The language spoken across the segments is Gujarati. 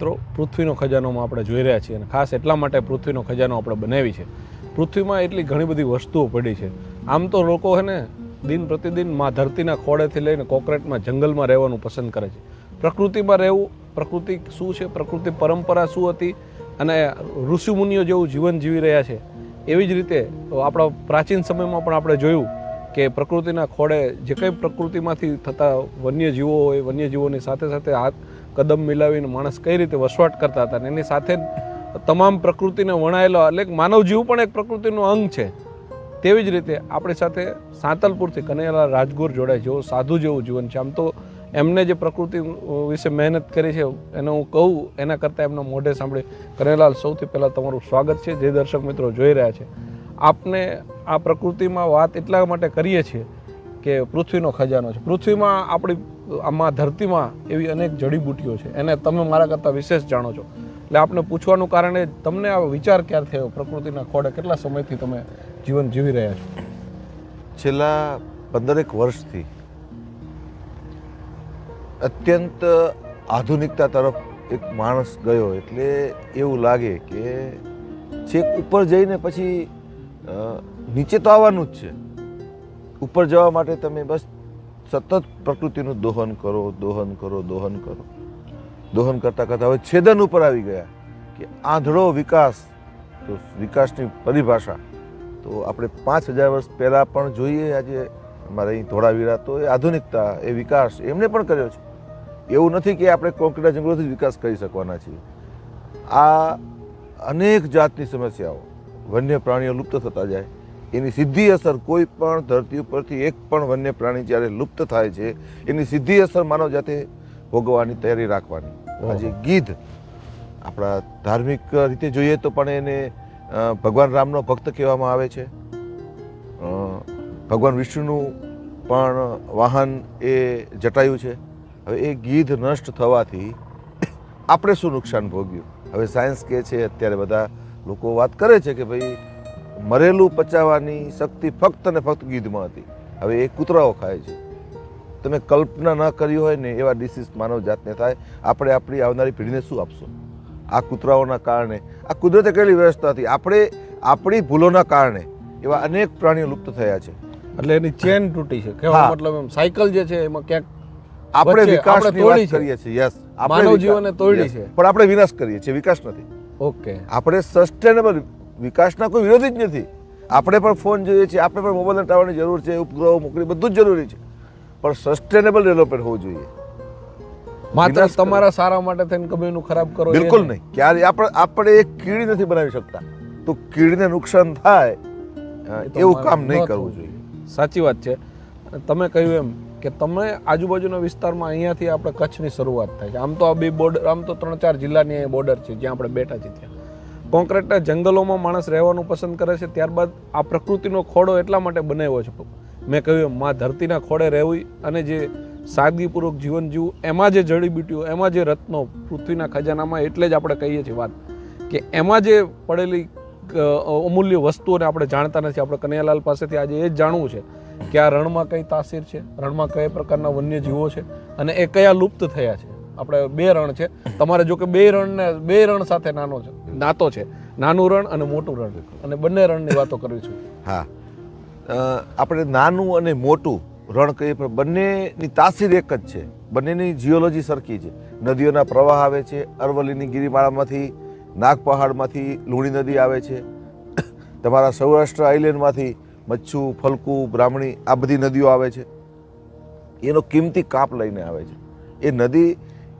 મિત્રો, પૃથ્વીનો ખજાનોમાં આપણે જોઈ રહ્યા છીએ અને ખાસ એટલા માટે પૃથ્વીનો ખજાનો આપણે બનાવી છે. પૃથ્વીમાં એટલી ઘણી બધી વસ્તુઓ પડી છે. આમ તો લોકો હે ને દિન પ્રતિદિનમાં ધરતીના ખોળેથી લઈને કોકરેટમાં જંગલમાં રહેવાનું પસંદ કરે છે. પ્રકૃતિમાં રહેવું, પ્રકૃતિ શું છે, પ્રકૃતિ પરંપરા શું હતી અને ઋષિમુનિઓ જેવું જીવન જીવી રહ્યા છે. એવી જ રીતે આપણા પ્રાચીન સમયમાં પણ આપણે જોયું કે પ્રકૃતિના ખોળે જે કંઈ પ્રકૃતિમાંથી થતા વન્યજીવો હોય, વન્યજીવોની સાથે સાથે કદમ મિલાવીને માણસ કઈ રીતે વસવાટ કરતા હતા અને એની સાથે તમામ પ્રકૃતિને વણાયેલો એટલે માનવ જીવ પણ એક પ્રકૃતિનું અંગ છે. તેવી જ રીતે આપણી સાથે સાંતલપુરથી કનૈયાલાલ રાજગુર જોડાય જેવો સાધુ જેવું જીવન છે. આમ તો એમને જે પ્રકૃતિ વિશે મહેનત કરી છે, એને હું કહું, એના કરતાં એમના મોઢે સાંભળી કનૈયાલાલ સૌથી પહેલાં તમારું સ્વાગત છે. જે દર્શક મિત્રો જોઈ રહ્યા છે. આપને આ પ્રકૃતિમાં વાત એટલા માટે કરીએ છીએ કે પૃથ્વીનો ખજાનો છે. પૃથ્વીમાં આપણી આમાં ધરતીમાં એવી અનેક જડીબુટીઓ છે. એને તમે મારા કરતાં વિશેષ જાણો છો. એટલે આપને પૂછવાનું કારણ એ, તમને આ વિચાર ક્યારે થયો પ્રકૃતિના ખોડે? કેટલા સમયથી તમે જીવન જીવી રહ્યા છો? છેલ્લા પંદરેક વર્ષથી અત્યંત આધુનિકતા તરફ એક માણસ ગયો. એટલે એવું લાગે કે છેક ઉપર જઈને પછી નીચે તો આવવાનું જ છે. ઉપર જવા માટે તમે બસ સતત પ્રકૃતિનું દોહન કરો દોહન કરો દોહન કરો. દોહન કરતાં કરતાં હવે છેદન ઉપર આવી ગયા કે આંધળો વિકાસ, તો વિકાસની પરિભાષા. તો આપણે પાંચ હજાર વર્ષ પહેલાં પણ જોઈએ, આજે અમારે અહીં ધોળાવીરા તો એ આધુનિકતા, એ વિકાસ, એમને પણ કર્યો છે. એવું નથી કે આપણે કોંક્રીટના જંગલોથી વિકાસ કરી શકવાના છીએ. આ અનેક જાતની સમસ્યાઓ વન્ય પ્રાણીઓ લુપ્ત થતા જાય. એની સીધી અસર કોઈ પણ ધરતી ઉપરથી એક પણ વન્ય પ્રાણી જ્યારે લુપ્ત થાય છે એની સીધી અસર માનવ જાતે ભોગવવાની તૈયારી રાખવાની. આજે ગીધ આપણા ધાર્મિક રીતે જોઈએ તો પણ એને ભગવાન રામનો ભક્ત કહેવામાં આવે છે. ભગવાન વિષ્ણુનું પણ વાહન એ જટાયું છે. હવે એ ગીધ નષ્ટ થવાથી આપણે શું નુકસાન ભોગ્યું? હવે સાયન્સ કહે છે અત્યારે બધા લોકો વાત કરે છે કે ભાઈ મરેલું પચાવવાની શક્તિ ફક્ત ને ફક્ત ગીધમાં હતી. હવે એ કૂતરાઓ ખાય છે. તમે કલ્પના ન કરી હોય ને એવા ડિસીઝ માનવ જાતને થાય આપણે આપણી આવનારી પેઢીને શું આપશો? આ કૂતરાઓના કારણે આ કુદરતે કરેલી વ્યવસ્થા હતી. આપણે આપણી ભૂલોના કારણે એવા અનેક પ્રાણીઓ લુપ્ત થયા છે. એટલે એની ચેન તૂટી છે. કેવા મતલબ એમ સાયકલ જે છે એમાં ક્યાંક આપણે આપણે વાત તોડી કરીએ છીએ. યસ માનવ જીવનને તોડી છે. પણ આપણે વિનાશ કરીએ છીએ. વિકાસ નથી. ઓકે આપણે સસ્ટેનેબલ વિકાસના કોઈ વિરોધી જ નથી. આપણે પણ ફોન જોઈએ છીએ આપણે પણ મોબાઈલ ટાવરની જરૂર છે ઉપગ્રહો મોકલી બધું જ જરૂરી છે. પણ સસ્ટેનેબલ ડેવલપમેન્ટ હોવું જોઈએ. માત્ર તમારા સારા માટે થઈને ગમે ખરાબ કરો બિલકુલ નહીં. ક્યારે આપણે આપણે એક કીડી નથી બનાવી શકતા. તો કીડીને નુકસાન થાય એવું કામ નહીં કરવું જોઈએ. સાચી વાત છે. તમે કહ્યું એમ કે તમે આજુબાજુના વિસ્તારમાં અહીંયાથી આપણે કચ્છની શરૂઆત થાય છે. આમ તો આ બે બોર્ડર આમ તો ત્રણ ચાર જિલ્લાની બોર્ડર છે જ્યાં આપણે બેઠા છીએ ત્યાં. કોન્ક્રીટના જંગલોમાં માણસ રહેવાનું પસંદ કરે છે, ત્યારબાદ આ પ્રકૃતિનો ખોડો એટલા માટે બનાવ્યો છે. મેં કહ્યું માં ધરતીના ખોડે રહેવી અને જે સાદગીપૂર્વક જીવન જીવવું, એમાં જે જડીબીટીઓ એમાં જે રત્નો, પૃથ્વીના ખજાનામાં, એટલે જ આપણે કહીએ છીએ વાત. કે એમાં જે પડેલી અમૂલ્ય વસ્તુઓને આપણે જાણતા નથી. આપણે કનૈયાલાલ પાસેથી આજે એ જ જાણવું છે કે આ રણમાં કઈ તાસીર છે, રણમાં કયા પ્રકારના વન્ય જીવો છે અને એ કયા લુપ્ત થયા છે. આપણે બે રણ છે. તમારે જો કે બે રણને, બે રણ સાથે નાનો છે. નાતો છે. નાનું રણ અને મોટું રણ. અને બંને રણની વાતો કરવી હા. આપણે નાનું અને મોટું રણ કહીએ પણ બંનેની તાસીર એક જ છે. બંનેની જીઓલોજી સરખી છે. નદીઓના પ્રવાહ આવે છે અરવલ્લીની ગિરિમાળામાંથી નાગ પહાડમાંથી લુણી નદી આવે છે. તમારા સૌરાષ્ટ્ર આઇલેન્ડમાંથી મચ્છુ ફલકુ બ્રાહ્મણી આ બધી નદીઓ આવે છે. એનો કિંમતી કાપ લઈને આવે છે. એ નદી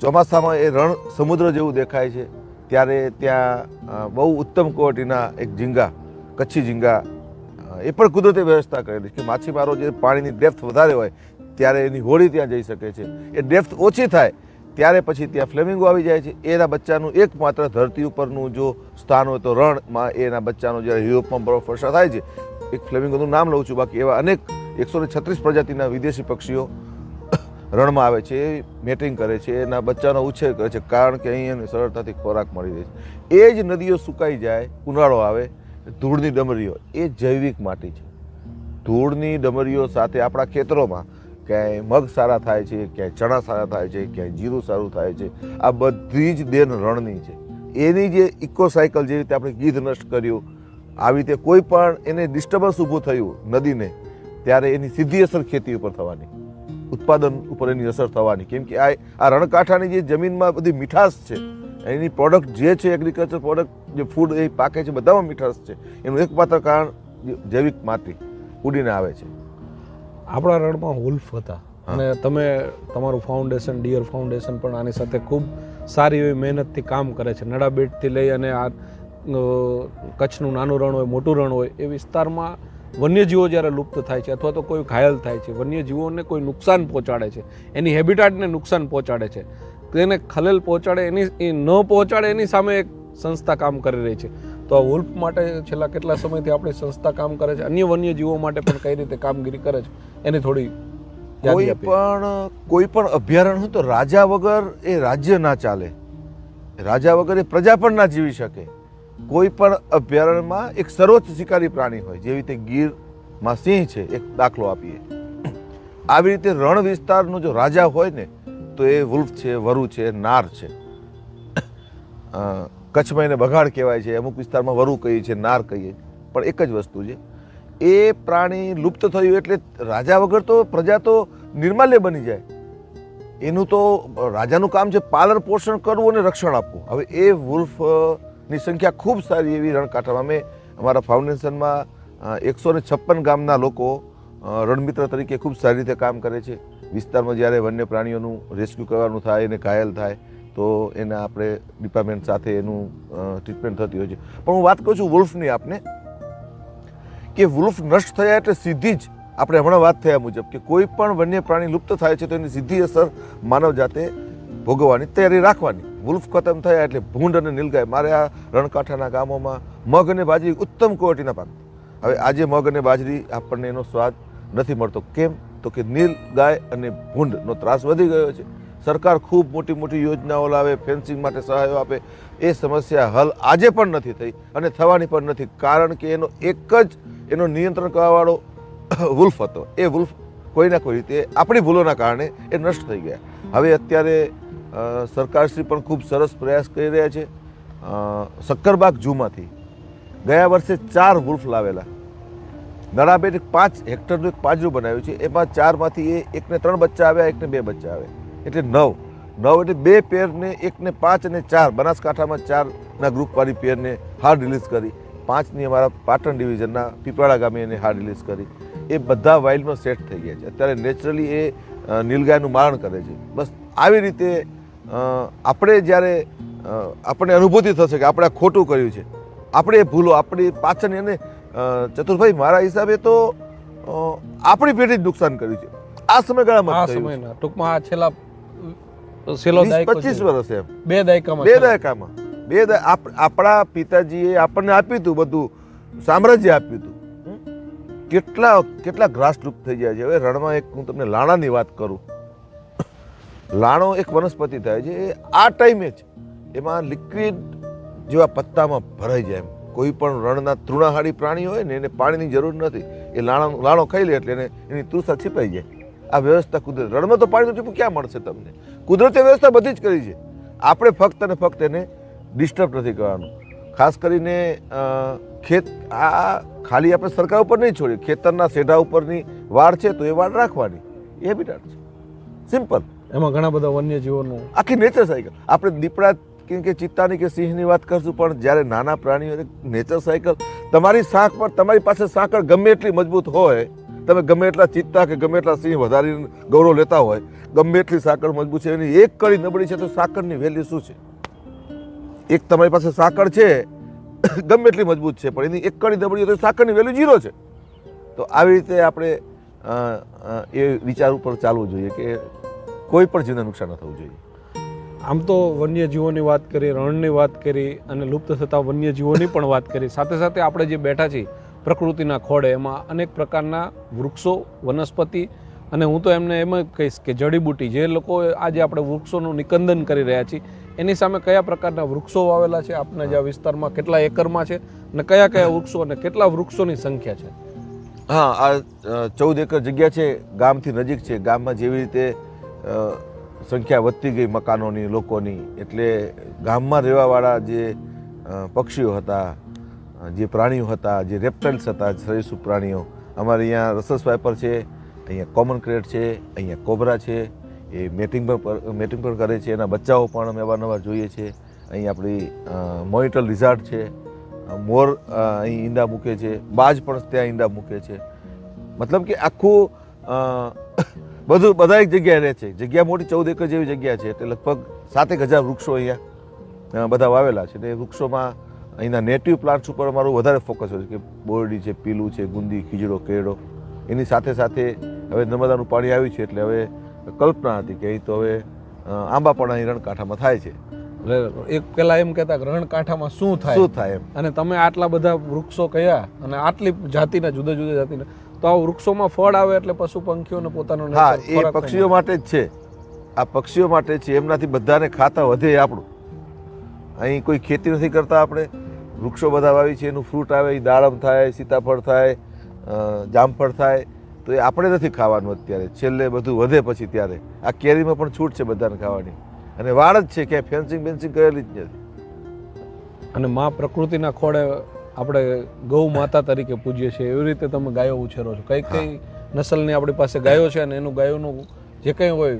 ચોમાસામાં એ રણ સમુદ્ર જેવું દેખાય છે. ત્યારે ત્યાં બહુ ઉત્તમ ક્વોલિટીના એક ઝીંગા, કચ્છી ઝીંગા એ પણ કુદરતી વ્યવસ્થા કરેલી કે માછીમારો જે પાણીની ડેપ્થ વધારે હોય ત્યારે એની હોડી ત્યાં જઈ શકે છે. એ ડેપ્થ ઓછી થાય ત્યારે પછી ત્યાં ફ્લેમિંગો આવી જાય છે. એના બચ્ચાનું એકમાત્ર ધરતી ઉપરનું જો સ્થાન હોય તો રણમાં એના બચ્ચાનો જ્યારે યુરોપમાં બરફ વર્ષા થાય છે, એક ફ્લેમિંગોનું નામ લઉં છું. બાકી એવા અનેક એકસો છત્રીસ પ્રજાતિના વિદેશી પક્ષીઓ રણમાં આવે છે એ મેટિંગ કરે છે, એના બચ્ચાનો ઉછેર કરે છે, કારણ કે અહીં એને સરળતાથી ખોરાક મળી રહે છે. એ જ નદીઓ સુકાઈ જાય, ઉનાળો આવે, ધૂળની ડમરીઓ, એ જૈવિક માટી છે. ધૂળની ડમરીઓ સાથે આપણા ખેતરોમાં ક્યાંય મગ સારા થાય છે, ક્યાંય ચણા સારા થાય છે, ક્યાંય જીરું સારું થાય છે. આ બધી જ દેન રણની છે. એની જે ઇકોસાયકલ જેવી રીતે આપણે ગીધ નષ્ટ કર્યું, આવી રીતે કોઈ પણ એને ડિસ્ટર્બન્સ ઊભું થયું નદીને, ત્યારે એની સીધી અસર ખેતી ઉપર થવાની. ઉત્પાદન ઉપર એની અસર થવાની. કેમ કે આ આ રણકાંઠાની જે જમીનમાં બધી મીઠાશ છે એની પ્રોડક્ટ જે છે એગ્રીકલ્ચર પ્રોડક્ટ જે ફૂડ એ પાકે છે બધામાં મીઠાશ છે. એનું એકમાત્ર કારણ જૈવિક માટી ઉડીને આવે છે. આપણા રણમાં વુલ્ફ હતા. અને તમે તમારું ફાઉન્ડેશન ડિયર ફાઉન્ડેશન પણ આની સાથે ખૂબ સારી એવી મહેનતથી કામ કરે છે. નડાબેટથી લઈ અને આ કચ્છનું નાનું રણ હોય મોટું રણ હોય એ વિસ્તારમાં વન્યજીવો જ્યારે લુપ્ત થાય છે અથવા તો કોઈ ઘાયલ થાય છે વન્યજીવોને કોઈ નુકસાન પહોંચાડે છે એની હેબિટાટને નુકસાન પહોંચાડે છે તેને ખલેલ પહોંચાડે એની એ ન પહોંચાડે એની સામે એક સંસ્થા કામ કરી રહી છે. તો આ વુલ્ફ માટે છેલ્લા કેટલા સમયથી આપણી સંસ્થા કામ કરે છે અન્ય વન્યજીવો માટે પણ કઈ રીતે કામગીરી કરે છે એની થોડી કોઈ પણ કોઈ પણ અભયારણ્ય હોય તો રાજા વગર એ રાજ્ય ના ચાલે રાજા વગર એ પ્રજા પણ ના જીવી શકે. કોઈ પણ અભયારણ્યમાં એક સર્વોચ્ચ શિકારી પ્રાણી હોય, જેવી રીતે ગીરમાં સિંહ છે, એક દાખલો આપીએ. આવી રીતે રણ વિસ્તારનો જો રાજા હોય ને, તો એ વુલ્ફ છે, વરુ છે, નાર છે. કચ્છમાં એને બગાડ કહેવાય છે, અમુક વિસ્તારમાં વરુ કહીએ છીએ, નાર કહીએ. પણ એક જ વસ્તુ છે, એ પ્રાણી લુપ્ત થયું એટલે રાજા વગર તો પ્રજા તો નિર્માલ્ય બની જાય. એનું તો રાજાનું કામ છે પાલન પોષણ કરવું અને રક્ષણ આપવું. હવે એ વુલ્ફ ની સંખ્યા ખૂબ સારી એવી રણકાંઠામાં. અમે અમારા ફાઉન્ડેશનમાં એકસો ને છપ્પન ગામના લોકો રણમિત્ર તરીકે ખૂબ સારી રીતે કામ કરે છે. વિસ્તારમાં જ્યારે વન્ય પ્રાણીઓનું રેસ્ક્યુ કરવાનું થાય એને ઘાયલ થાય, તો એના આપણે ડિપાર્ટમેન્ટ સાથે એનું ટ્રીટમેન્ટ થતી હોય છે. પણ હું વાત કરું છું વુલ્ફની આપને, કે વુલ્ફ નષ્ટ થયા એટલે સીધી જ આપણે હમણાં વાત થયા મુજબ કે કોઈ પણ વન્ય પ્રાણી લુપ્ત થાય છે તો એની સીધી અસર માનવ જાતે ભોગવવાની તૈયારી રાખવાની. વુલ્ફ ખતમ થયા એટલે ભૂંડ અને નીલગાય મારે આ રણકાંઠાના ગામોમાં મગ અને બાજરી ઉત્તમ ક્વોલિટીના પાક. હવે આજે મગ અને બાજરી આપણને એનો સ્વાદ નથી મળતો. કેમ? તો કે નીલ ગાય અને ભૂંડનો ત્રાસ વધી ગયો છે. સરકાર ખૂબ મોટી મોટી યોજનાઓ લાવે ફેન્સિંગ માટે સહાયો આપે. એ સમસ્યા હલ આજે પણ નથી થઈ અને થવાની પણ નથી. કારણ કે એનો એક જ એનો નિયંત્રણ કરવાવાળો વુલ્ફ હતો. એ વુલ્ફ કોઈના કોઈ રીતે આપણી ભૂલોના કારણે એ નષ્ટ થઈ ગયા. હવે અત્યારે સરકારશ્રી પણ ખૂબ સરસ પ્રયાસ કરી રહ્યા છે. શક્કરબાગ ઝૂમાંથી ગયા વર્ષે ચાર વુલ્ફ લાવેલા. નડાબેટ એક પાંચ હેક્ટરનું એક પાંજરું બનાવ્યું છે. એમાં ચારમાંથી એ એકને ત્રણ બચ્ચા આવ્યા, એકને બે બચ્ચા આવ્યા. એટલે નવ. નવ એટલે બે પેરને એકને પાંચ અને ચાર. બનાસકાંઠામાં ચારના ગ્રુપવાળી પેરને હાર્ડ રિલીઝ કરી. પાંચની અમારા પાટણ ડિવિઝનના પીપળા ગામે એને હાર્ડ રિલીઝ કરી. એ બધા વાઇલ્ડમાં સેટ થઈ ગયા છે. અત્યારે નેચરલી એ નીલગાયનું મારણ કરે છે. બસ આવી રીતે આપણે જ્યારે આપણને અનુભૂતિ થશે કે આપણે ખોટું કર્યું છે આપણે એ ભૂલો આપણી પાછળની અને ચતુરભાઈ મારા હિસાબે તો આપણી પેઢી જ નુકસાન કર્યું છે. આ સમયગાળામાં આ. સમયના ટૂંકમાં આ છેલ્લા છેલ્લો દાયકો. વર્ષ એમ. બે દાયકામાં બે દાયકામાં. બે આપણા પિતાજીએ આપણને આપ્યું હતું બધું સામ્રાજ્ય આપ્યું હતું. કેટલા કેટલા ગ્રાસ થઈ જાય છે. હવે રણમાં એક હું તમને લાણાની વાત કરું. લાણો એક વનસ્પતિ થાય છે, એ આ ટાઈમે જ એમાં લિક્વિડ જેવા પત્તામાં ભરાઈ જાય એમ. કોઈ પણ રણના તૃણાહારી પ્રાણી હોય ને એને પાણીની જરૂર નથી. એ લાણો લાણો ખાઈ લે એટલે એને એની તૃષા છીપાઈ જાય. આ વ્યવસ્થા કુદરત. રણમાં તો પાણીનું ટીપું ક્યાં મળશે તમને? કુદરતી વ્યવસ્થા બધી જ કરી છે. આપણે ફક્ત અને ફક્ત એને ડિસ્ટર્બ નથી કરવાનું. ખાસ કરીને ખેત, આ ખાલી આપણે સરકાર ઉપર નહીં છોડીએ. ખેતરના સેઢા ઉપરની વાડ છે તો એ વાડ રાખવાની. એ હેબિટાટ છે. સિમ્પલ એમાં ઘણા બધા વન્યજીવોનું આખી નેચર સાયકલ આપણે દીપડા કે ચિત્તાની કે સિંહની વાત કરશું, પણ જ્યારે નાના પ્રાણીઓ નેચર સાયકલ તમારી સાંખ પર, તમારી પાસે સાંકળ ગમે એટલી મજબૂત હોય, તમે ગમે એટલા ચિત્તા કે ગમે એટલા સિંહ વધારીને ગૌરવ લેતા હોય, ગમે એટલી સાંકળ મજબૂત છે, એની એક કડી નબળી છે તો સાંકળની વેલ્યુ શું છે? એક તમારી પાસે સાંકળ છે, ગમે એટલી મજબૂત છે, પણ એની એક કડી નબળી હોય તો સાંકળની વેલ્યુ ઝીરો છે. તો આવી રીતે આપણે એ વિચાર ઉપર ચાલવું જોઈએ કે કોઈ પણ જીવને નુકસાન ન થવું જોઈએ. આમ તો વન્યજીવોની વાત કરી રણની વાત કરી અને લુપ્ત થતા વન્યજીવોની પણ વાત કરી. સાથે સાથે આપણે જે બેઠા છીએ પ્રકૃતિના ખોળે એમાં અનેક પ્રકારના વૃક્ષો વનસ્પતિ અને હું તો એમને એમ જ કહીશ કે જડીબુટી જે લોકો આજે આપણે વૃક્ષોનું નિકંદન કરી રહ્યા છીએ એની સામે કયા પ્રકારના વૃક્ષો વાવેલા છે આપણા જે વિસ્તારમાં કેટલા એકરમાં છે અને કયા કયા વૃક્ષો અને કેટલા વૃક્ષોની સંખ્યા છે? હા આ ચૌદ એકર જગ્યા છે ગામથી નજીક છે. ગામમાં જેવી રીતે સંખ્યા વધતી ગઈ મકાનોની, લોકોની. એટલે ગામમાં રહેવાવાળા જે પક્ષીઓ હતા, જે પ્રાણીઓ હતા, જે રેપ્ટાઇલ્સ હતા સરીસૃપ પ્રાણીઓ, અમારે અહીંયા રસસ વાઇપર છે, અહીંયા કોમન ક્રેટ છે, અહીંયા કોબરા છે, એ મેટિંગ પણ મેટિંગ પણ કરે છે, એના બચ્ચાઓ પણ અમે અવારનવાર જોઈએ છીએ અહીં આપણી મોનિટર રિઝાર્ટ છે મોર અહીં ઈંડા મૂકે છે, બાજ પણ ત્યાં ઈંડા મૂકે છે. મતલબ કે આખું બધું બધા એક જગ્યાએ રહે છે. જગ્યા મોટી ચૌદ એકર જેવી જગ્યા છે. એટલે લગભગ સાતેક હજાર વૃક્ષો અહીંયા બધા વાવેલા છે. એ વૃક્ષોમાં અહીંના નેટિવ પ્લાન્ટ્સ ઉપર અમારું વધારે ફોકસ હોય છે કે બોરડી છે પીલું છે ગુંદી ખીજડો કેળો. એની સાથે સાથે હવે નર્મદાનું પાણી આવ્યું છે એટલે હવે કલ્પના હતી કે અહીં તો હવે આંબા પણ અહીં રણકાંઠામાં થાય છે. એટલે એક પેલા એમ કહેતા કે રણકાંઠામાં શું થાય? શું થાય એમ? અને તમે આટલા બધા વૃક્ષો કયા? અને આટલી જાતિના જુદા જુદા જાતિના તો આ વૃક્ષોમાં ફળ આવે એટલે પશુ પંખીઓને પોતાનો હા એ પક્ષીઓ માટે જ છે. આ પક્ષીઓ માટે છે. એમનાથી બધાને ખાતા વધે આપણું. અહીં કોઈ ખેતી નથી કરતા આપણે. વૃક્ષો બધા વાવી છે. એનું ફ્રૂટ આવે એ દાડમ થાય સીતાફળ થાય જામફળ થાય. તો એ આપણે નથી ખાવાનું અત્યારે. છેલ્લે બધું વધે પછી ત્યારે. આ કેરીમાં પણ છૂટ છે બધાને ખાવાની. અને વાળ જ છે. ક્યાંય ફેન્સિંગ બેન્સિંગ કરેલી જ નથી. અને મા પ્રકૃતિના ખોળે આપણે ગૌ માતા તરીકે પૂજીએ છીએ એવી રીતે તમે ગાયો ઉછેરો છો. કઈ કઈ નસલની આપણી પાસે ગાયો છે અને એનું ગાયોનું જે કંઈ હોય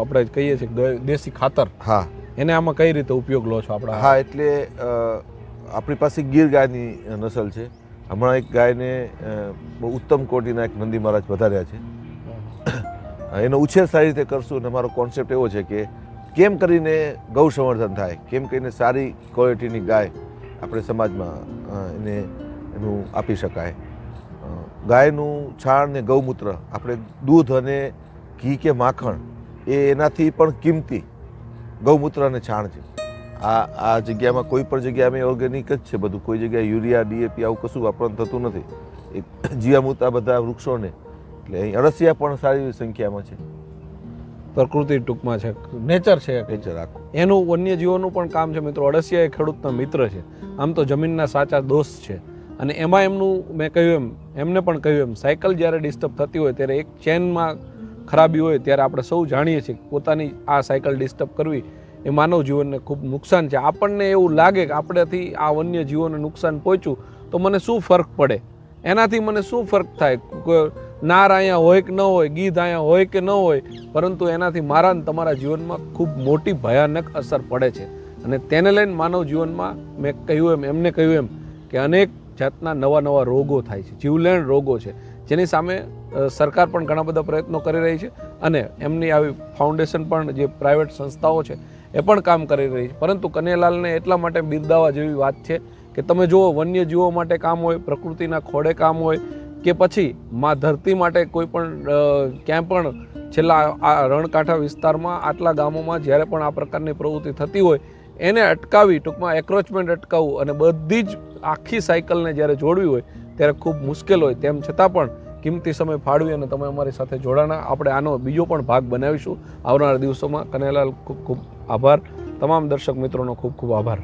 આપણે કહીએ છીએ દેશી ખાતર હા. એને આમાં કઈ રીતે ઉપયોગ લો છો આપણા? હા એટલે આપણી પાસે ગીર ગાયની નસલ છે. હમણાં એક ગાયને બહુ ઉત્તમ કોટીના એક નંદી મહારાજ વધાર્યા છે. એનો ઉછેર સારી રીતે કરશું અને મારો કોન્સેપ્ટ એવો છે કે કેમ કરીને ગૌ સંવર્ધન થાય? કેમ કરીને સારી ક્વોલિટીની ગાય આપણે સમાજમાં એને, એનું આપી શકાય. ગાયનું છાણ ને ગૌમૂત્ર, આપણે દૂધ અને ઘી કે માખણ, એ એનાથી પણ કિંમતી ગૌમૂત્ર અને છાણ છે. આ આ જગ્યામાં કોઈ પણ જગ્યાએ અમે ઓર્ગેનિક જ છે બધું. કોઈ જગ્યાએ યુરિયા ડીએપી આવું કશું વાપરણ થતું નથી. એ જીવામૂત આ બધા વૃક્ષોને, એટલે અહીં અળસિયા પણ સારી સંખ્યામાં છે. પ્રકૃતિ ટૂંકમાં છે. નેચર છે. નેચર આખું. એનું વન્યજીવોનું પણ કામ છે મિત્રો. અળસિયા એ ખેડૂતના મિત્ર છે. આમ તો જમીનના સાચા દોસ્ત છે. અને એમાં એમનું મેં કહ્યું એમ એમને પણ કહ્યું એમ સાયકલ જ્યારે ડિસ્ટર્બ થતી હોય ત્યારે એક ચેનમાં ખરાબી હોય ત્યારે આપણે સૌ જાણીએ છીએ પોતાની આ સાયકલ ડિસ્ટર્બ કરવી એ માનવ જીવનને ખૂબ નુકસાન છે. આપણને એવું લાગે કે આપણેથી આ વન્ય જીવોને નુકસાન પહોંચ્યું તો મને શું ફરક પડે? એનાથી મને શું ફરક થાય? કો- નાર અહીંયા હોય કે ન હોય, ગીધ અહીંયા હોય કે ન હોય, પરંતુ એનાથી મારા તમારા જીવનમાં ખૂબ મોટી ભયાનક અસર પડે છે. અને તેને લઈને માનવ જીવનમાં મેં કહ્યું એમ, એમને કહ્યું એમ કે અનેક જાતના નવા નવા રોગો થાય છે, જીવલેણ રોગો છે. જેની સામે સરકાર પણ ઘણા બધા પ્રયત્નો કરી રહી છે અને એમની આવી ફાઉન્ડેશન પણ જે પ્રાઇવેટ સંસ્થાઓ છે એ પણ કામ કરી રહી છે. પરંતુ કનૈયાલાલને એટલા માટે બિરદાવા જેવી વાત છે કે તમે જુઓ, વન્યજીવો માટે કામ હોય, પ્રકૃતિના ખોડે કામ હોય કે પછી માં ધરતી માટે કોઈ પણ ક્યાંય પણ છેલ્લા આ રણકાંઠા વિસ્તારમાં આટલા ગામોમાં જ્યારે પણ આ પ્રકારની પ્રવૃત્તિ થતી હોય, એને અટકાવી, ટૂંકમાં એક્રોચમેન્ટ અટકાવવું અને બધી જ આખી સાયકલને જ્યારે જોડવી હોય, ત્યારે ખૂબ મુશ્કેલ હોય. તેમ છતાં પણ કિંમતી સમય ફાળવી અને તમે અમારી સાથે જોડાણા. આપણે આનો બીજો પણ ભાગ બનાવીશું. આવનારા દિવસોમાં કનૈયાલાલ ખૂબ ખૂબ આભાર. તમામ દર્શક મિત્રોનો ખૂબ ખૂબ આભાર.